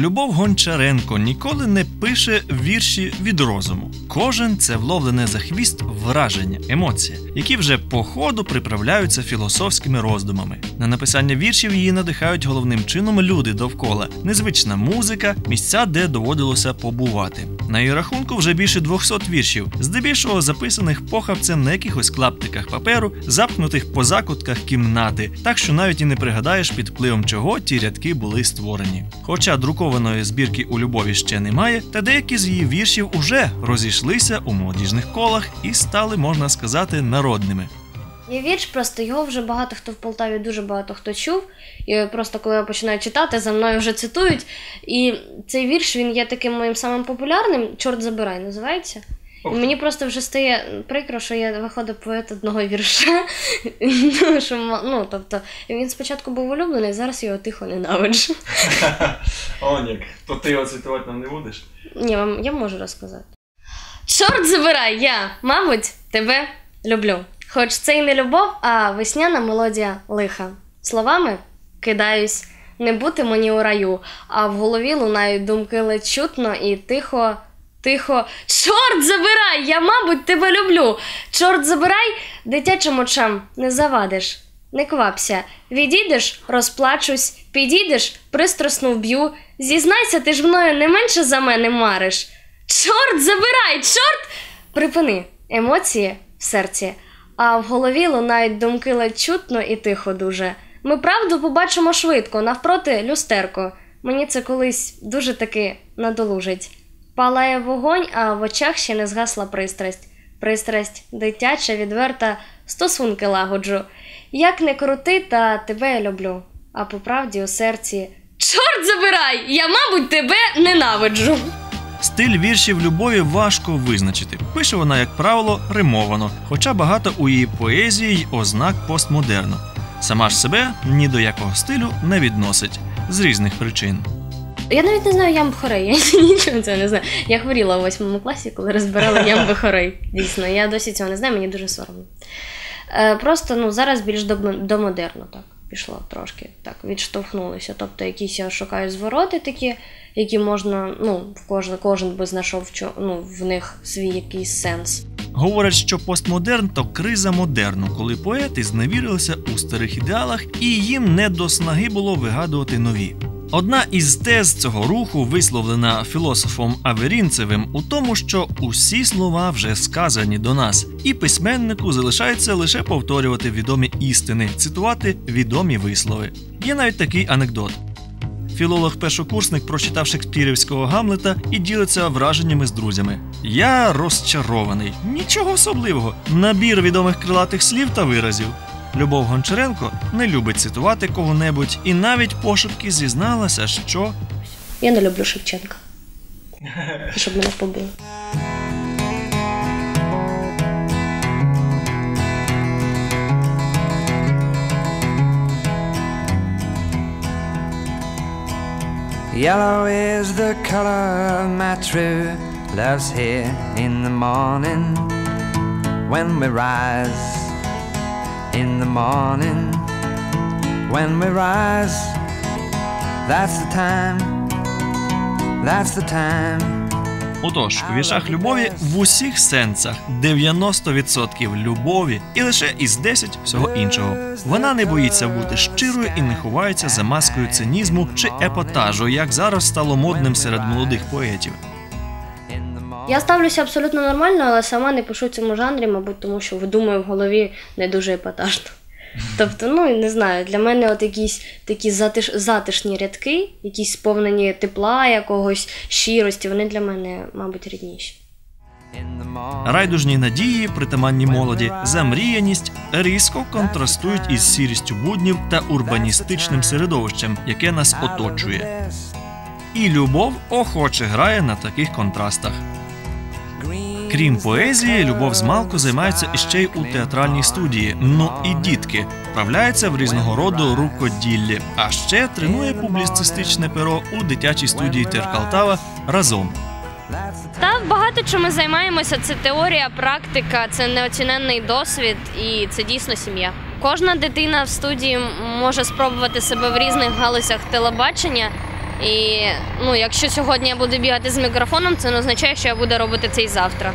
Любов Гончаренко ніколи не пише вірші від розуму. Кожен це вловлене за хвіст враження, емоція, які вже по ходу приправляються філософськими роздумами. На написання віршів її надихають головним чином люди довкола, незвична музика, місця, де доводилося побувати. На її рахунку вже більше 200 віршів, здебільшого записаних похабцем на якихось клаптиках паперу, запнутих по закутках кімнати, так що навіть і не пригадаєш під впливом чого ті рядки були створені. Хоча друкованої збірки у любові ще немає, та деякі з її віршів уже розійшлися у молодіжних колах і стали, можна сказати, народними. Є вірш, просто його вже багато хто в Полтаві дуже багато хто чув. І просто коли я починаю читати, за мною вже цитують. І цей вірш він є таким моїм самим популярним. Чорт забирай, називається. І мені просто вже стає прикро, що я виходив поет одного вірша. Ну, ну, тобто, він спочатку був улюблений, зараз його тихо ненавиджу. Онік, то ти його цитувати нам не будеш? Ні, я можу розказати. Чорт забирай, я, мабуть, тебе люблю. Хоч це й не любов, а весняна мелодія лиха. Словами кидаюсь, не бути мені у раю, а в голові лунають думки ледь чутно і тихо, тихо. Чорт забирай! Я, мабуть, тебе люблю. Чорт забирай, дитячим очам не завадиш. Не квапся, відійдеш, розплачусь, підійдеш, пристрасно вб'ю. Зізнайся, ти ж мною не менше за мене мариш. Чорт забирай, чорт! Припини емоції в серці, а в голові лунають думки ледь чутно і тихо дуже. Ми правду побачимо швидко, навпроти люстерко. Мені це колись дуже таки надолужить. Палає вогонь, а в очах ще не згасла пристрасть. Пристрасть дитяча, відверта, стосунки лагоджу. Як не крути, та тебе я люблю. А по правді у серці. Чорт забирай! Я, мабуть, тебе ненавиджу. Стиль віршів любові важко визначити. Пише вона, як правило, римовано, хоча багато у її поезії й ознак постмодерну. Сама ж себе ні до якого стилю не відносить з різних причин. Я навіть не знаю ямб хорей. Я нічого цього не знаю. Я хворіла у восьмому класі, коли розбирала ямби хорей. Дійсно, я досі цього не знаю, мені дуже соромно. Е, просто ну, зараз більш до, до модерну так пішло трошки. Так, відштовхнулися. Тобто якісь я шукаю звороти такі, які можна, ну, кожен, кожен би знайшов ну, в них свій якийсь сенс. Говорять, що постмодерн то криза модерну, коли поети зневірилися у старих ідеалах і їм не до снаги було вигадувати нові. Одна із тез цього руху, висловлена філософом Аверінцевим, у тому, що усі слова вже сказані до нас, і письменнику залишається лише повторювати відомі істини, цитувати відомі вислови. Є навіть такий анекдот. Філолог-першокурсник прочитав шекспірівського Гамлета і ділиться враженнями з друзями. Я розчарований, нічого особливого. Набір відомих крилатих слів та виразів. Любов Гончаренко не любить цитувати кого-небудь і навіть пошепки зізналася, що Я не люблю Шевченка. Щоб мене побили. Yellow is the color my true love's here in the morning when we rise. In the morning when we rise, that's the time, that's the time. Отож, у віршах любові в усіх сенсах 90% любові і лише із 10 всього іншого. Вона не боїться бути щирою і не ховається за маскою цинізму чи епатажу, як зараз стало модним серед молодих поетів. Я ставлюся абсолютно нормально, але сама не пишу в цьому жанрі, мабуть, тому що думаю в голові не дуже епатажно. Тобто, ну не знаю, для мене от якісь такі затиш, затишні рядки, якісь сповнені тепла, якогось щирості, вони для мене, мабуть, рідніші. Райдужні надії, притаманні молоді, замріяність різко контрастують із сірістю буднів та урбаністичним середовищем, яке нас оточує. І любов охоче грає на таких контрастах. Крім поезії, любов змалку займається іще й у театральній студії. Ну і дітки вправляється в різного роду рукоділлі, а ще тренує публіцистичне перо у дитячій студії Теркалтава разом. Та багато ми займаємося. Це теорія, практика, це неоціненний досвід і це дійсно сім'я. Кожна дитина в студії може спробувати себе в різних галузях телебачення. І ну, якщо сьогодні я буду бігати з мікрофоном, це не означає, що я буду робити це і завтра.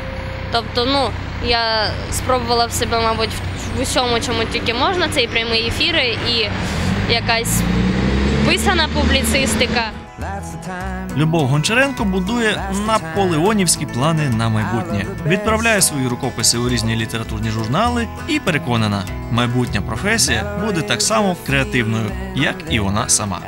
Тобто, ну, я спробувала в себе, мабуть, в усьому, чому тільки можна, це і прямі ефіри, і якась писана публіцистика. Любов Гончаренко будує наполеонівські плани на майбутнє, відправляє свої рукописи у різні літературні журнали і переконана, майбутня професія буде так само креативною, як і вона сама.